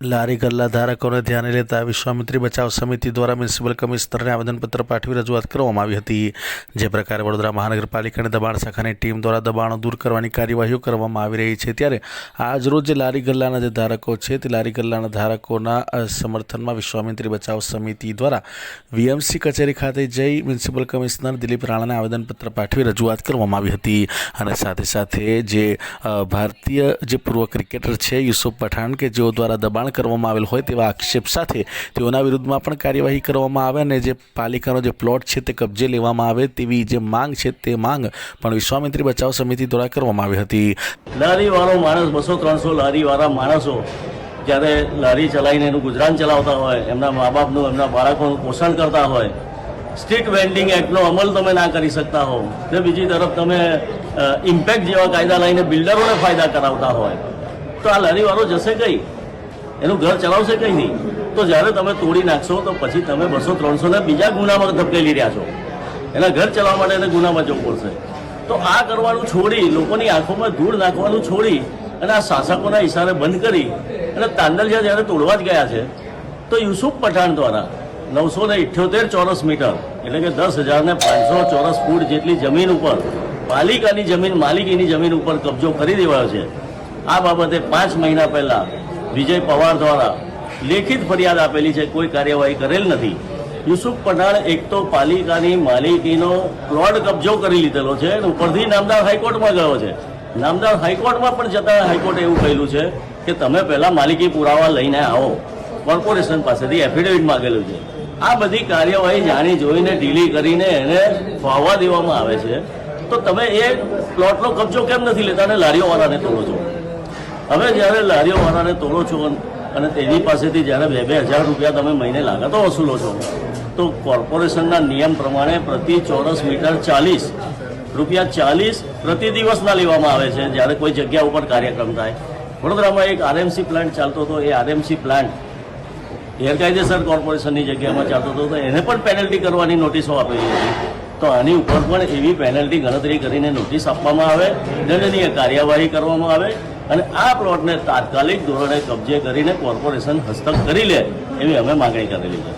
લારી ગલ્લા ધારકોને ધ્યાને લેતા વિશ્વામિત્રી બચાવ સમિતિ દ્વારા મ્યુનિસિપલ કમિશનરને આવેદનપત્ર પાઠવી રજૂઆત કરવામાં આવી હતી. જે પ્રકારે વડોદરા મહાનગરપાલિકાની દબાણ શાખાની ટીમ દ્વારા દબાણો દૂર કરવાની કાર્યવાહીઓ કરવામાં આવી રહી છે. ત્યારે આજરોજ જે લારી ગલ્લાના જે ધારકો છે, તે લારી ગલ્લાના ધારકોના સમર્થનમાં વિશ્વામિત્રી બચાવ સમિતિ દ્વારા વીએમસી કચેરી ખાતે જઈ મ્યુનિસિપલ કમિશનર દિલીપ રાણાને આવેદનપત્ર પાઠવી રજૂઆત કરવામાં આવી હતી. અને સાથે સાથે જે ભારતીય જે પૂર્વ ક્રિકેટર છે, યુસુફ પઠાણ કે જેઓ દ્વારા દબાણ કરવામાં આવેલ હોય તેવા આક્ષેપ સાથે તેઓના વિરુદ્ધમાં પણ કાર્યવાહી કરવામાં આવે અને જે પાલિકાનો જે પ્લોટ છે તે કબજે લેવામાં આવે તેવી જે માંગ છે તે માંગ પણ વિશ્વામિત્રી બચાવ સમિતિ દ્વારા કરવામાં આવી હતી. લારી વાળો માણસ, બસો ત્રણસો લારી વાળા માણસો જ્યારે લારી ચલાવીને એનું ગુજરાન ચલાવતા હોય, એમના મા બાપનું એમના બાળકોનું પોષણ કરતા હોય સ્ટ્રીટ વેન્ડિંગ એક્ટનો અમલ તમે ના કરી શકતા હો ને બીજી તરફ તમે ઇમ્પેક્ટ જેવા કાયદા લઈને બિલ્ડરોને ફાયદા કરાવતા હોય. તો આ લારીવાળો જશે કઈ? એનું ઘર ચલાવશે કઈ નહીં. તો જ્યારે તમે તોડી નાખશો, તો પછી તમે બસો ત્રણસો ને બીજા ગુનામાં ધપકેલી રહ્યા છો. એના ઘર ચલાવવા માટે એને ગુનામાં જવું પડશે. તો આ કરવાનું છોડી, લોકોની આંખોમાં ધૂળ નાખવાનું છોડી, અને આ શાસકોના ઇશારે બંધ કરી, અને તાંડલિયા જ્યારે તોડવા જ ગયા છે, તો યુસુફ પઠાણ દ્વારા નવસો ને ઇઠ્યોતેર ચોરસ મીટર, એટલે કે દસ હજાર ને પાંચસો ચોરસ ફૂટ જેટલી જમીન ઉપર, પાલિકાની જમીન, માલિકીની જમીન ઉપર કબજો કરી દેવાયો છે. આ બાબતે પાંચ મહિના પહેલા વિજય પવાર દ્વારા લેખિત ફરિયાદ આપેલી છે, કોઈ કાર્યવાહી કરેલ નથી. યુસુફ પઠાણ એક તો પાલિકાની માલિકીનો પ્લોટ કબજો કરી લીધેલો છે અને ઉપરથી નામદાર હાઈકોર્ટમાં ગયો છે. નામદાર હાઈકોર્ટમાં પણ જતાં હાઈકોર્ટે એવું કહેલું છે કે તમે પહેલાં માલિકી પુરાવા લઈને આવો. કોર્પોરેશન પાસેથી એફિડેવિટ માંગેલું છે. આ બધી કાર્યવાહી જાણી જોઈને ઢીલી કરીને એને ફાવવા દેવામાં આવે છે. તો તમે એ પ્લોટનો કબજો કેમ નથી લેતા અને લારીઓવાળાને તોડો છો? હવે જ્યારે લારીઓવાળાને તોડો છો અને તેની પાસેથી જ્યારે બે બે હજાર રૂપિયા તમે મહિને લાગતો વસૂલો છો, તો કોર્પોરેશનના નિયમ પ્રમાણે પ્રતિ ચોરસ મીટર ચાલીસ રૂપિયા ચાલીસ પ્રતિ દિવસના લેવામાં આવે છે, જ્યારે કોઈ જગ્યા ઉપર કાર્યક્રમ થાય. વડોદરામાં એક આરએમસી પ્લાન્ટ ચાલતો હતો, એ આરએમસી પ્લાન્ટ ગેરકાયદેસર કોર્પોરેશનની જગ્યામાં ચાલતો હતો, તો એને પણ પેનલ્ટી કરવાની નોટિસો આપેલી હતી તો આની ઉપર પણ એવી પેનલ્ટી ગણતરી કરીને નોટિસ આપવામાં આવે. દંડનીય કાર્યવાહી કરવામાં આવે. અને આ પ્લોટને તાત્કાલિક ધોરણે કબજે કરીને કોર્પોરેશન હસ્તક કરી લે એવી અમે માગણી કરેલી છે.